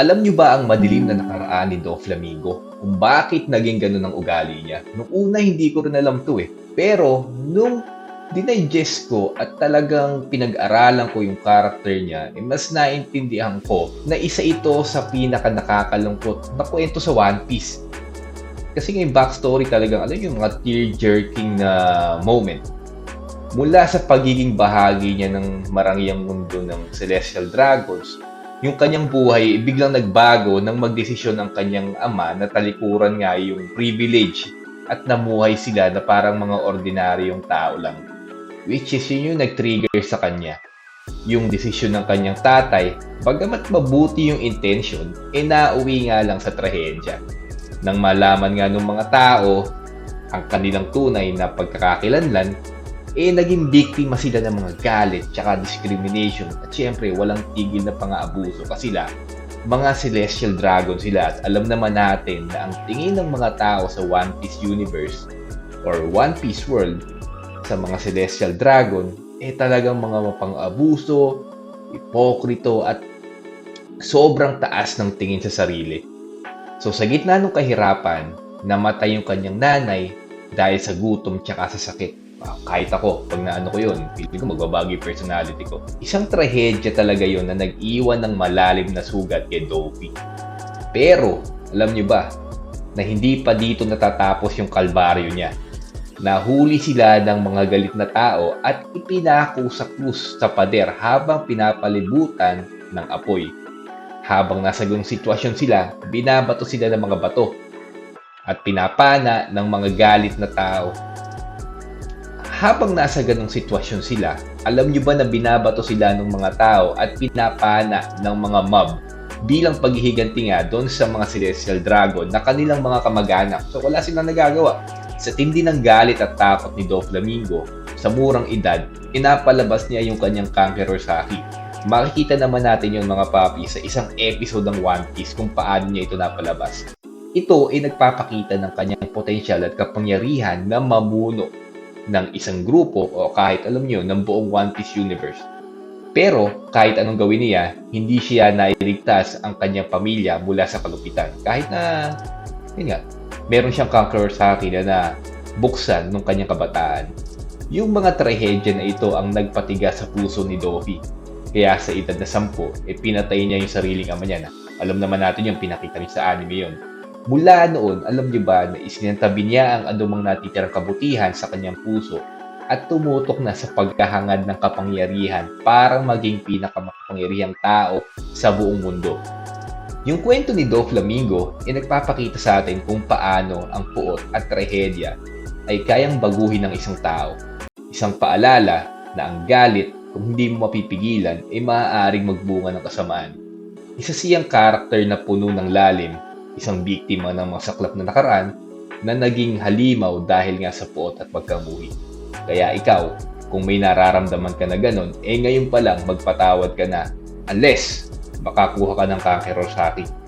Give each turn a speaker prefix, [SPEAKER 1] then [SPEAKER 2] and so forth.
[SPEAKER 1] Alam niyo ba ang madilim na nakaraan ni Do Flamingo? Kung bakit naging ganun ang ugali niya? Nung una, hindi ko rin alam to eh. Pero, nung dinigest ko at talagang pinag-aralan ko yung character niya, eh, mas naintindihan ko na isa ito sa pinaka nakakalungkot na kwento sa One Piece. Kasi yung backstory talagang, ano yung mga tear-jerking na moment. Mula sa pagiging bahagi niya ng marangyang mundo ng Celestial Dragons, yung kanyang buhay biglang nagbago nang magdesisyon ng kanyang ama na talikuran nga yung privilege at namuhay sila na parang mga ordinaryong tao lang. Which is yun yung nag-trigger sa kanya. Yung desisyon ng kanyang tatay, bagamat mabuti yung intention, e nauwi nga lang sa trahedya. Nang malaman nga ng mga tao ang kanilang tunay na pagkakakilanlan, eh naging biktima sila ng mga galit tsaka discrimination. At syempre walang tigil na pang-aabuso kasi sila mga celestial dragon sila. At alam naman natin na ang tingin ng mga tao sa One Piece universe or One Piece world sa mga celestial dragon eh talagang mga mapang-abuso, ipokrito at sobrang taas ng tingin sa sarili. So sa gitna ng kahirapan, namatay yung kanyang nanay dahil sa gutom tsaka sa sakit kahit ako, pag naano ko yun, feeling ko magbabago personality ko. Isang trahedya talaga yun na nag-iwan ng malalim na sugat kay Dovi. Pero, alam nyo ba, na hindi pa dito natatapos yung kalbaryo niya. Nahuli sila ng mga galit na tao at ipinako sa krus sa pader habang pinapalibutan ng apoy. Habang nasa ganung sitwasyon sila, binabato sila ng mga bato at pinapana ng mga galit na tao habang nasa ganong sitwasyon sila, alam nyo ba na binabato sila ng mga tao at pinapana ng mga mob bilang paghihiganti nga doon sa mga celestial dragon na kanilang mga kamag-anak. So wala silang nagagawa. Sa tindi ng galit at takot ni Doflamingo, sa murang edad, inapalabas niya yung kanyang conqueror Saki. Makikita naman natin yung mga papi sa isang episode ng One Piece kung paano niya ito napalabas. Ito ay nagpapakita ng kanyang potensyal at kapangyarihan na mamuno ng isang grupo o kahit alam nyo, ng buong One Piece universe. Pero kahit anong gawin niya, hindi siya nailigtas ang kanyang pamilya mula sa kalupitan. Kahit na, yun nga, meron siyang conqueror sa akin na buksan nung kanyang kabataan. Yung mga trahedya na ito ang nagpatiga sa puso ni Dofi. Kaya sa edad na sampo, eh, pinatay niya yung sariling ama niya na. Alam naman natin yung pinakita niya sa anime yon Mula noon, alam niyo ba na isinantabi niya ang anumang natitirang kabutihan sa kanyang puso at tumutok na sa paghahangad ng kapangyarihan para maging pinakamakapangyarihang tao sa buong mundo. Yung kwento ni Do Flamingo ay nagpapakita sa atin kung paano ang puot at trahedya ay kayang baguhin ng isang tao. Isang paalala na ang galit kung hindi mo mapipigilan ay maaaring magbunga ng kasamaan. Isa siyang karakter na puno ng lalim isang biktima ng masaklap na nakaraan na naging halimaw dahil nga sa puot at pagkamuhi. Kaya ikaw, kung may nararamdaman ka na ganun, eh ngayon pa lang magpatawad ka na unless makakuha ka ng cancer or sakit